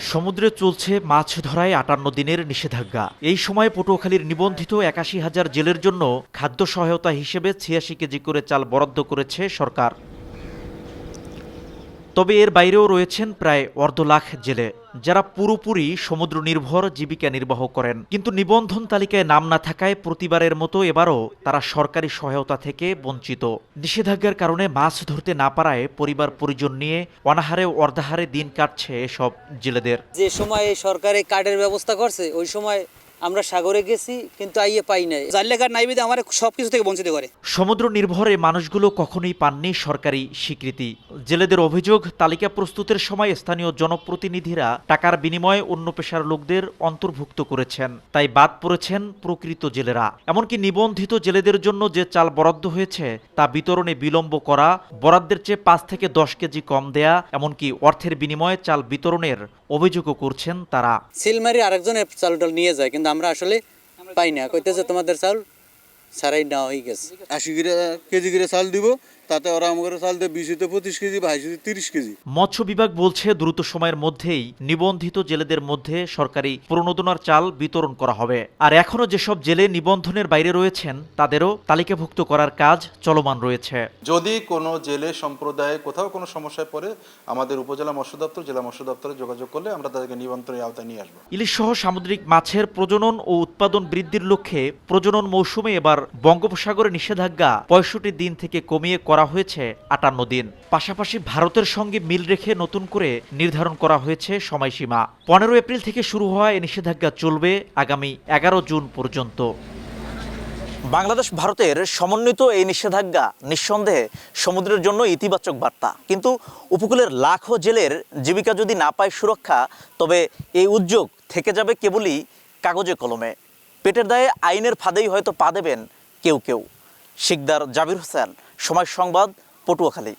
সমুদ্রে চলছে মাছ ধরায় আটান্ন দিনের নিষেধাজ্ঞা। এই সময় পটুয়াখালীর নিবন্ধিত একাশি হাজার জেলের জন্য খাদ্য সহায়তা হিসেবে ছিয়াশি কেজি করে চাল বরাদ্দ করেছে সরকার। তবে এর বাইরেও রয়েছেন প্রায় অর্ধ লাখ জেলে। যারা পুরোপুরি সমুদ্র নির্ভর জীবিকা নির্বাহ করেন। কিন্তু নিবন্ধন তালিকায় নাম না থাকায় প্রতিবারের মতো এবারও তারা সরকারি সহায়তা থেকে বঞ্চিত। নিষেধাজ্ঞার কারণে মাছ ধরতে না পারায় পরিবার পরিজন নিয়ে অনাহারে অর্ধাহারে দিন কাটছে এসব জেলেদের। যে সময় সরকারি কার্ডের ব্যবস্থা করছে, ওই সময় আমরা সাগরে গেছি কিন্তু আইয়ে পাই নাই। জানলে কার্ড নাই বিধে আমার সব কিছু থেকে বঞ্চিত করে। সমুদ্র নির্ভর মানুষগুলো কখনোই পাননি সরকারি স্বীকৃতি। জেলেদের অভিযোগ তালিকা প্রস্তুতের সময় স্থানীয় জনপ্রতিনিধিরা টাকার বিনিময়ে অন্য পেশার লোকদের অন্তর্ভুক্ত করেছেন। তাই বাদ পড়েছেন প্রকৃত জেলেরা। এমনকি নিবন্ধিত জেলেদের জন্য যে চাল বরাদ্দ হয়েছে তা বিতরণে বিলম্ব করা বরাদ্দের চেয়ে পাঁচ থেকে দশ কেজি কম দেয়া এমনকি অর্থের বিনিময়ে চাল বিতরণের অভিযোগও করছেন তারা। সিলমারি আরেকজনের চাল টাল নিয়ে যায় কিন্তু আমরা আসলে পাই না। কইতেছে তোমাদের চাল সারাই নেওয়া হয়ে গেছে। আশি কেজি করে চাল দিব তাতে ওরা আমাদের চাল দেয় বিশ হতে পঁচিশ কেজি বাইশ হতে তিরিশ কেজি। মৎস্য বিভাগ বলছে দ্রুত সময়ের মধ্যেই নিবন্ধিত জেলেদের মধ্যে সরকারি প্রণোদনার চাল বিতরণ করা হবে। আর এখনও যেসব জেলে নিবন্ধনের বাইরে রয়েছেন তাদেরও তালিকাভুক্ত করার কাজ চলমান রয়েছে। যদি কোনো জেলে সম্প্রদায়ে কোথাও কোনো সমস্যায় পড়ে আমাদের উপজেলা মৎস্য দপ্তর জেলা মৎস্য দপ্তরে যোগাযোগ করলে আমরা তাদেরকে নিবন্ধনের আওতায় নিয়ে আসব। ইলিশ সহ সামুদ্রিক মাছের প্রজনন ও উৎপাদন বৃদ্ধির লক্ষ্যে প্রজনন মৌসুমে এবার বঙ্গোপসাগরে নিষেধাজ্ঞা পঁয়ষট্টি দিন থেকে কমিয়ে করা হয়েছে আটান্ন দিন। পাশাপাশি ভারতের সঙ্গে মিল রেখে নতুন করে নির্ধারণ করা হয়েছে সময়সীমা। পনেরো এপ্রিল থেকে শুরু হওয়া এই নিষেধাজ্ঞা চলবে আগামী এগারো জুন পর্যন্ত। বাংলাদেশ, ভারতের সমন্বিত এই নিষেধাজ্ঞা নিঃসন্দেহে সমুদ্রের জন্য ইতিবাচক বার্তা। কিন্তু উপকূলের লাখো জেলের জীবিকা যদি না পায় সুরক্ষা, তবে এই উদ্যোগ থেকে যাবে কেবলই কাগজে কলমে। পেটের দায়ে আইনের ফাঁদেই হয়তো পা দেবেন কেউ কেউ। শিকদার জাবির হোসেন, সময় সংবাদ, পটুয়াখালী।